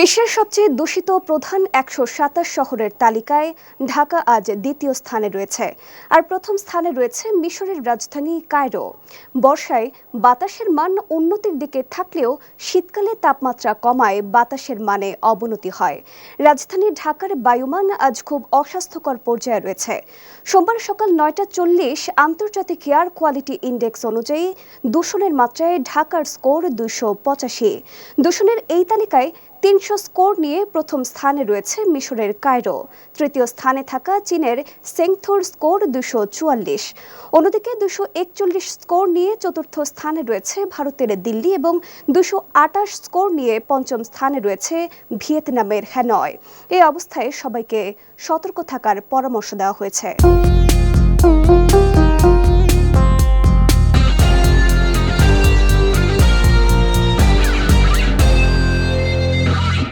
বিশ্বের সবচেয়ে দূষিত প্রধান একশো সাতাশ শহরের তালিকায় ঢাকা আজ দ্বিতীয় স্থানে রয়েছে। আর প্রথম স্থানে রয়েছে মিশরের রাজধানী কায়রো। বর্ষায় বাতাসের মান উন্নতির দিকে থাকলেও শীতকালে তাপমাত্রা কমায়, বাতাসের মানে অবনতি হয়। রাজধানী ঢাকার বায়ুমান আজ খুব অস্বাস্থ্যকর পর্যায়ে রয়েছে। সোমবার সকাল নয়টা চল্লিশ আন্তর্জাতিক এয়ার কোয়ালিটি ইন্ডেক্স অনুযায়ী দূষণের মাত্রায় ঢাকার স্কোর দুশো পঁচাশি। দূষণের এই তালিকায় তিনশো স্কোর নিয়ে প্রথম স্থানে রয়েছে মিশরের কায়রো। তৃতীয় স্থানে থাকা চীনের সেংথোর স্কোর দুশো চুয়াল্লিশ। অন্যদিকে দুশো একচল্লিশ স্কোর নিয়ে চতুর্থ স্থানে রয়েছে ভারতের দিল্লি এবং দুশো আটাশ স্কোর নিয়ে পঞ্চম স্থানে রয়েছে ভিয়েতনামের হ্যানয়। এই অবস্থায় সবাইকে সতর্ক থাকার পরামর্শ দেওয়া হয়েছে।